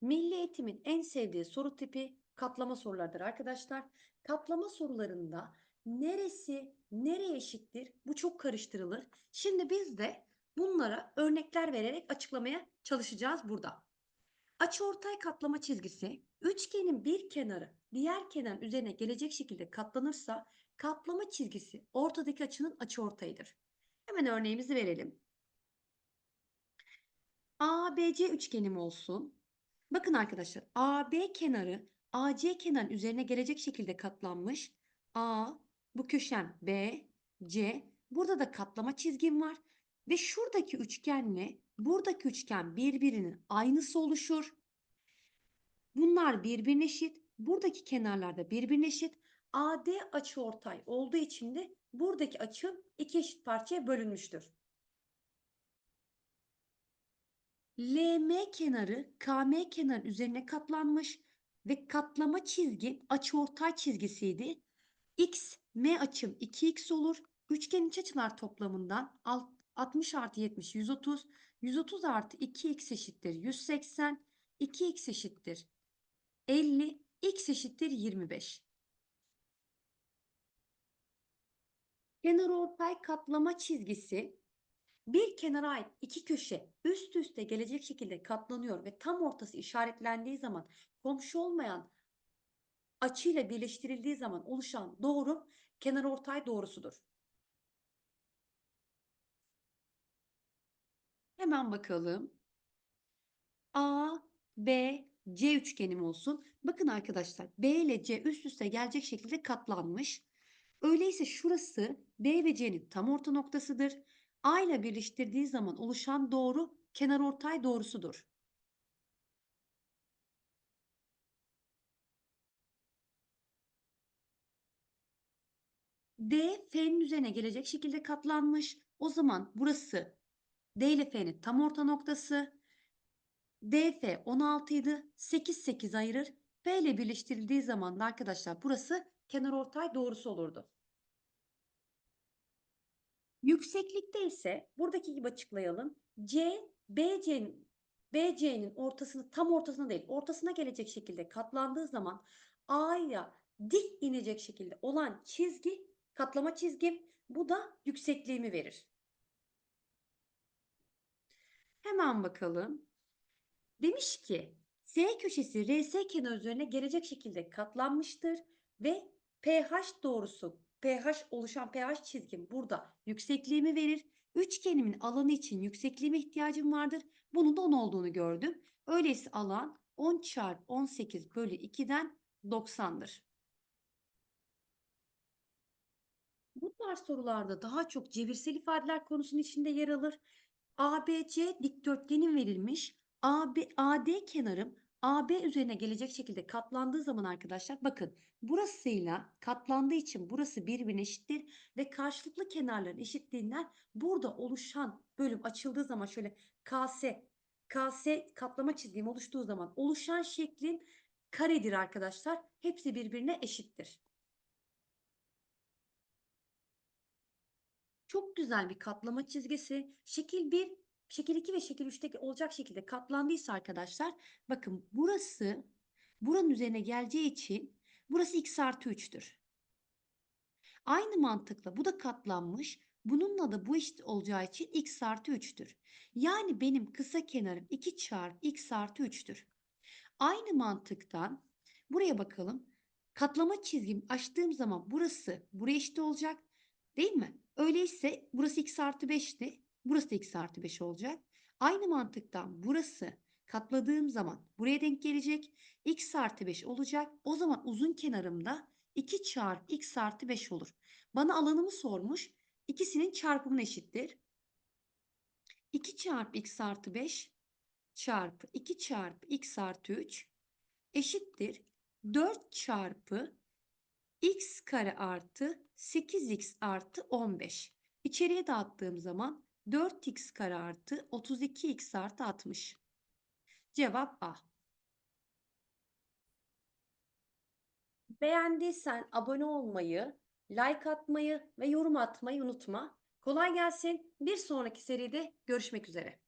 Milli Eğitim'in en sevdiği soru tipi katlama sorularıdır arkadaşlar. Katlama sorularında neresi nereye eşittir bu çok karıştırılır. Şimdi biz de bunlara örnekler vererek açıklamaya çalışacağız burada. Açıortay katlama çizgisi üçgenin bir kenarı diğer kenarın üzerine gelecek şekilde katlanırsa katlama çizgisi ortadaki açının açıortayıdır. Hemen örneğimizi verelim. ABC üçgenim olsun. Bakın arkadaşlar AB kenarı AC kenarın üzerine gelecek şekilde katlanmış. A bu köşem B, C. Burada da katlama çizgim var. Ve şuradaki üçgenle buradaki üçgen birbirinin aynısı oluşur. Bunlar birbirine eşit. Buradaki kenarlar da birbirine eşit. AD açıortay olduğu için de buradaki açım iki eşit parçaya bölünmüştür. LM kenarı KM kenarı üzerine katlanmış ve katlama çizgi açıortay çizgisiydi. X, M açım 2x olur. Üçgenin iç açılar toplamından alt- 60 artı 70 130. 130 artı 2x eşittir 180. 2x eşittir 50. X eşittir 25. Kenarortay katlama çizgisi bir kenara ait iki köşe üst üste gelecek şekilde katlanıyor ve tam ortası işaretlendiği zaman komşu olmayan açıyla birleştirildiği zaman oluşan doğru kenarortay doğrusudur. Hemen bakalım. A, B, C üçgenim olsun. Bakın arkadaşlar B ile C üst üste gelecek şekilde katlanmış. Öyleyse şurası B ve C'nin tam orta noktasıdır. A ile birleştirdiği zaman oluşan doğru kenarortay doğrusudur. D F'nin üzerine gelecek şekilde katlanmış. O zaman burası D ile F'nin tam orta noktası. DF 16 idi. 8 8 ayırır. F ile birleştirildiği zaman da arkadaşlar burası kenarortay doğrusu olurdu. Yükseklikte ise buradaki gibi açıklayalım. C, BC'nin BC'nin ortasını tam ortasına değil, ortasına gelecek şekilde katlandığı zaman A'ya dik inecek şekilde olan çizgi katlama çizgim. Bu da yüksekliğimi verir. Hemen bakalım. Demiş ki S köşesi RS kenar üzerine gelecek şekilde katlanmıştır ve pH doğrusu pH oluşan pH çizgim burada yüksekliğimi verir. Üçgenimin alanı için yüksekliğime ihtiyacım vardır. Bunun da 10 olduğunu gördüm. Öyleyse alan 10 çarpı 18 bölü 2'den 90'dır. Bu tarz sorularda daha çok cebirsel ifadeler konusunun içinde yer alır. ABC dikdörtgenim verilmiş. AB, AD kenarım AB üzerine gelecek şekilde katlandığı zaman arkadaşlar bakın burasıyla katlandığı için burası birbirine eşittir ve karşılıklı kenarların eşitliğinden burada oluşan bölüm açıldığı zaman şöyle KS KS katlama çizgim oluştuğu zaman oluşan şeklin karedir arkadaşlar. Hepsi birbirine eşittir. Çok güzel bir katlama çizgisi. Şekil 1, şekil 2 ve şekil 3'te olacak şekilde katlandıysa arkadaşlar bakın burası buranın üzerine geleceği için burası x artı 3'tür. Aynı mantıkla bu da katlanmış. Bununla da bu eşit olacağı için x artı 3'tür. Yani benim kısa kenarım 2 çarpı x artı 3'tür. Aynı mantıktan buraya bakalım. Katlama çizgim açtığım zaman burası buraya eşit olacak. Değil mi? Öyleyse burası x artı 5'ti. Burası da x artı 5 olacak. Aynı mantıktan burası katladığım zaman buraya denk gelecek. x artı 5 olacak. O zaman uzun kenarımda 2 çarpı x artı 5 olur. Bana alanımı sormuş. İkisinin çarpımına eşittir. 2 çarpı x artı 5 çarpı 2 çarpı x artı 3 eşittir. 4 çarpı x kare artı 8x artı 15. İçeriye dağıttığım zaman 4x kare artı 32x artı 60. Cevap A. Beğendiysen abone olmayı, like atmayı ve yorum atmayı unutma. Kolay gelsin. Bir sonraki seride görüşmek üzere.